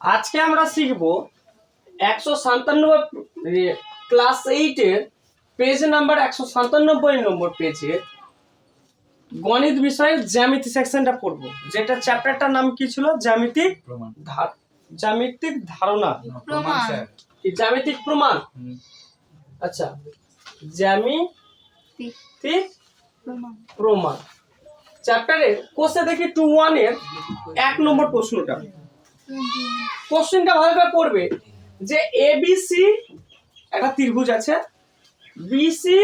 আজকে আমরা শিখব একশো সাতানব্বই ক্লাস এইটের পেজ নাম্বার একশো সাতানব্বই নম্বর পেজে গণিত বিষয়ের জ্যামিতি সেকশনটা পড়ব। যেটা চ্যাপ্টারটার নাম কি ছিল? জ্যামিতিক জ্যামিতিক ধারণা। প্রমাণ স্যার। কি জ্যামিতিক প্রমাণ। আচ্ছা জ্যামিতিক প্রমাণ। চ্যাপ্টারে কোষে দেখি টু ওয়ানের এক নম্বর প্রশ্নটা। কোশ্চেনটা ভালো করে পড়বে। যে এ এবিসি একটা ত্রিভুজ আছে। বিসি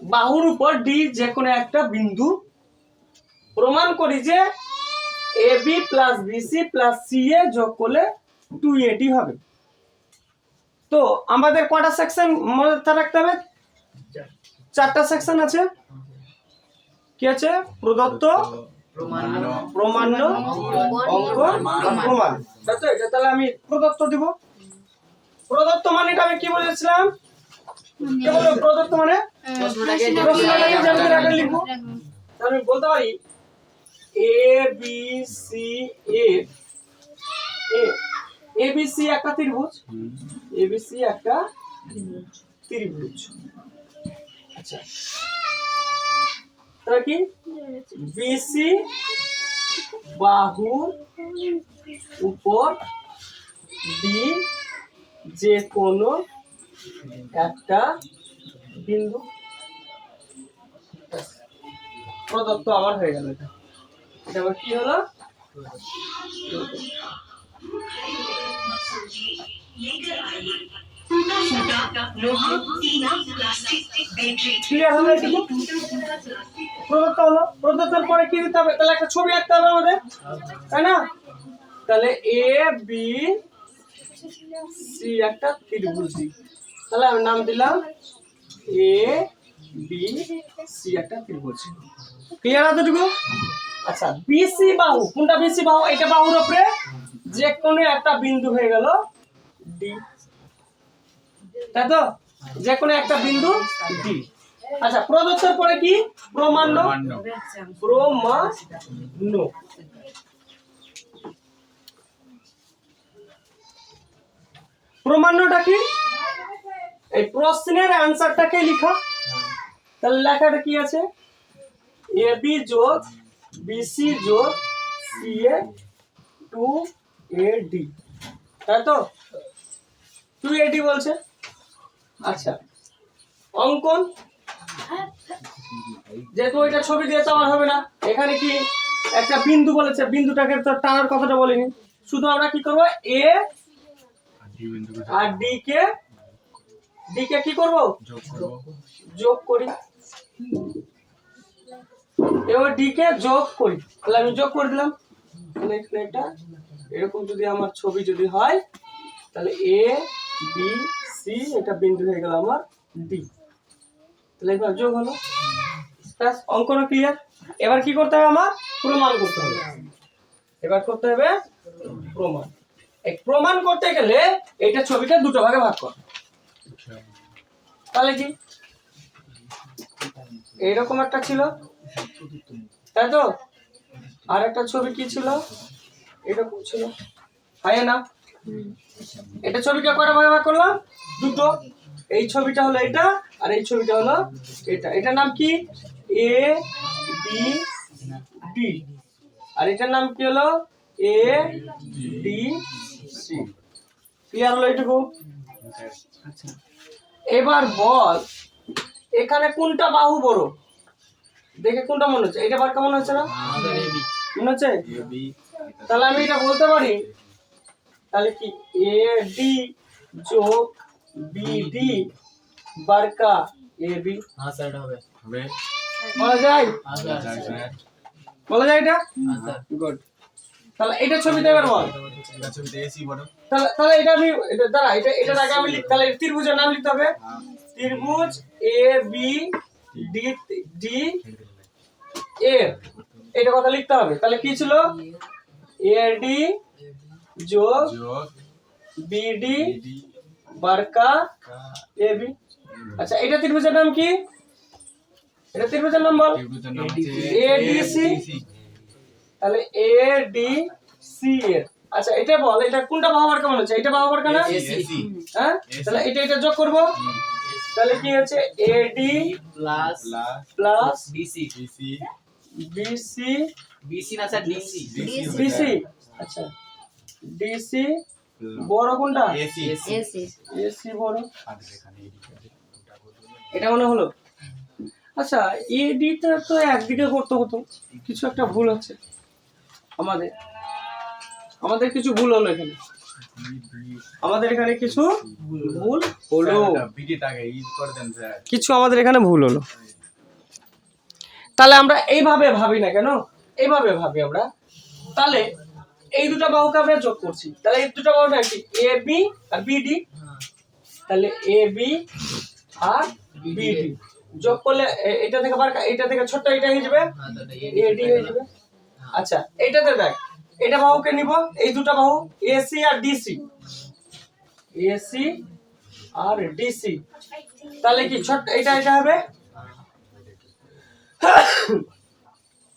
বাহুর উপর ডি যে কোনো একটা বিন্দু। প্রমাণ করি যে A B plus BC plus C A যোগ করলে টু এডি হবে। তো আমাদের কটা সেকশন মনে রাখতে হবে? চারটা। সেকশন আছে। কি আছে? প্রদত্ত প্রমাণ্য প্রমাণ্য অঙ্ক প্রমাণ। এটা তাহলে আমি প্রদত্ত দিব। প্রদত্ত মানেটা আমি কি বলেছিলাম? প্রদত্ত মানে? জ্যামিতির আকারে লিখব। তাহলে আমি বলতে পারি A B C A A B C একটা ত্রিভুজ। এ বি সি একটা ত্রিভুজ। আচ্ছা। তাহলে কি? বিসি বাহু উপর ডি যে কোনো একটা বিন্দু। প্রদত্ত আমার হয়ে গেল এটা। এটা আবার কি হলো? প্রদত্ত হলো প্রদত্তের পরে কি দিতে হবে? তাহলে একটা ছবি আঁকতে হবে আমাদের, তাই না? তাহলে এ বি সি একটা ত্রিভুজ তাহলে আমি নাম দিলাম এ বি সি একটা ত্রিভুজ। ক্লিয়ার এতটুকু আচ্ছা বিসি বাহু। কোনটা বিসি বাহু? এটা বাহুর উপরে যে কোনো একটা বিন্দু হয়ে গেল ডি তাই তো? যে কোনো একটা বিন্দু ডি আচ্ছা প্রদত্তের পরে কি? প্রমাণ্য প্রমাণ্য প্রমাণ্য প্রমাণ্যটা কি? এই প্রশ্নের অ্যান্সারটাকে লিখা? তাহলে লেখাটা কি আছে? এ বি যোগ বিসি যোগ C A two A D তাই তো? টু এ ডি বলছে। আচ্ছা। অঙ্কন, যেহেতু ওইটা ছবি দিয়ে আমার হবে না, এখানে কি একটা বিন্দু বলেছে, বিন্দুটাকে তো টানার কথাটা বলিনি। শুধু আমরা কি করব? এ আর ডি কে ডি কে কি করব? যোগ করি। এবার ডি কে যোগ করি। তাহলে আমি যোগ করে দিলাম। এটা। এরকম যদি আমার ছবি যদি হয়, তাহলে এ, বি সি এটা বিন্দু হয়ে গেল আমার ডি তাহলে এবার যোগ হলো। ব্যাস অঙ্কন ক্লিয়ার এবার কি করতে হবে আমার? প্রমাণ করতে হবে। এবার করতে হবে প্রমাণ। এই প্রমাণ করতে গেলে এটা ছবিটা দুটো ভাগে ভাগ কর। তাহলে কি? এইরকম একটা ছিল। তাই তো? আর একটা ছবি কি ছিল? এরকম ছিল। হয় না এটা ছবিটা কয়টা ভাগে ভাগ করলাম? দুটো। এই ছবিটা হলো এটা আর এই ছবিটা হলো এটা। এটার নাম কি? A B D. আর এটার নাম কি হলো? A D C. ক্লিয়ার হলো এটুকু আচ্ছা এবার বল এখানে কোনটা বাহু বড়? দেখে কোনটা মনে হচ্ছে? এটা বার কেমন হচ্ছে না? মনে হচ্ছে? তাহলে আমি এটা বলতে পারি? তাহলে কি এ ডি যোগ বিডি বারকা। এবি বি হ্যাঁ স্যার হবে। হবে বলা যায়? বলা যায় এটা? গুড তাহলে এটা ছবি এবার বল। এসি বড় তাহলে তাহলে এটা আমি দাঁড়া এটা এটার আগে আমি লিখ তাহলে ত্রিভুজের নাম লিখতে হবে। ত্রিভুজ A B D D A এটা কথা লিখতে হবে। তাহলে কি ছিল? এ ডি যোগ বিডি বারকা কা এ বি আচ্ছা এটা ত্রিভুজের নাম কি? এটা ত্রিভুজের নাম বল। তাহলে এ ডি সি এর। আচ্ছা এটা বল এটা কোনটা বাহুবার কেমন হচ্ছে? এটা বাহুবার কেন হ্যাঁ? তাহলে এটা এটা যোগ করব। তাহলে কি হচ্ছে? AD plus plus BC BC BC BC না স্যার ডিসি। আচ্ছা। ডিসি বড় কোনটা? এসি। এসি। বড়। এটা মনে হলো? আচ্ছা এডিটা তো একদিকে করতে হতো। কিছু একটা ভুল হচ্ছে আমাদের। আমাদের কিছু ভুল হলো এখানে। আমাদের এখানে কিছু ভুল হলো। কিছু আমাদের এখানে ভুল হলো। তাহলে আমরা এইভাবে ভাবি না কেন? এইভাবে ভাবি আমরা। তাহলে এই দুটো বাহুকে আমরা যোগ করছি। তাহলে এই দুটো বাহুটা কি? এ বি আর বিডি তাহলে এ বি আর বিডি যোগ করলে এটা থেকে বার এটা থেকে ছোট্ট এটা হয়ে যাবে? এডি হয়ে যাবে। আচ্ছা এইটাতে দেখ এটা বাহুকে নিব এই দুটো বাহু এসি আর ডিসি এসি আর ডিসি তাহলে কি ছোট এটা এটা হবে?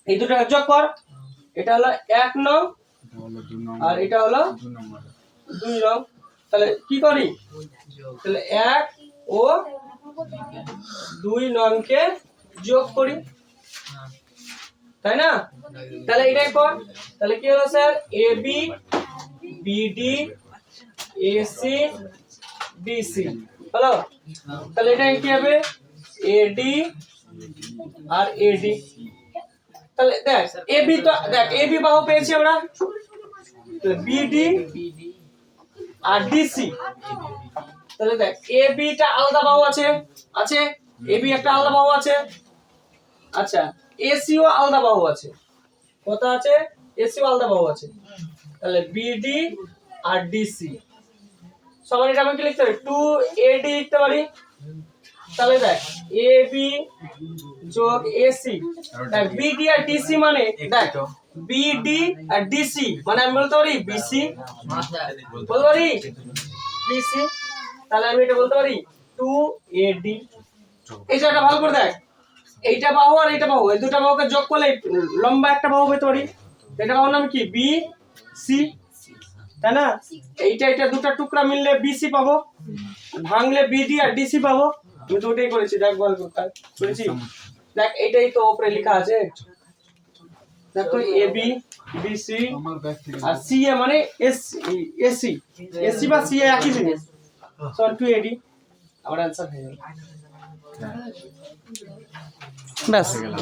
এই দুটো যোগ কর। এটা হলো এক নং আর এটা হলো দুই নং তাহলে কি করি? তাহলে এক ও দুই নংকে যোগ করি। তাই না? তাহলে এটাই কর তাহলে কি হলো sir? A B BD AC DC হলো? তাহলে এটা কি হবে? এডি আর এডি তাহলে দেখ এ বি তো দেখ এ বি বাহু পেয়েছি আমরা। বিডি আর ডিসি তাহলে দেখ এ বিটা আলাদা বাহু আছে আছে? এ বি একটা আলাদা বাহু আছে। আচ্ছা এসিও আলাদা বাহু আছে। কত আছে? এসিও আলাদা বাহু আছে। তাহলে বিডি আর ডিসি সবার এটা আমি কি লিখতে পারি টু এডি লিখতে পারি? তাহলে দেখ এ বি যোগ এসি দেখ বিডি আর ডিসি মানে দেখ বিডি আর ডিসি মানে আমি বলতে পারি বিসি বলতে পারি? বিসি তাহলে আমি এটা বলতে পারি টু এডি এই ভালো করে দেখ। এইটা বাহু আর এইটা বাহু। এই বাহুকে যোগ করলে লম্বা একটা বাহু পেতে পারি। এটা বাহুর নাম কি? বি সি তাই না? এইটা এটা দুটো টুকরা মিললে বিসি পাবো। ভাঙলে বিডি আর ডিসি পাবো। আমি তো ওটাই করেছি। দেখ বল করেছি? দেখ এটাই তো ওপরে লেখা আছে। দেখ তো এ বি বি সি আর সি এ মানে এস এসি এসি বা সি এ একই জিনিস। সো টু এডি আমার অ্যান্সার হয়ে গেল। ব্যাস। গেলাম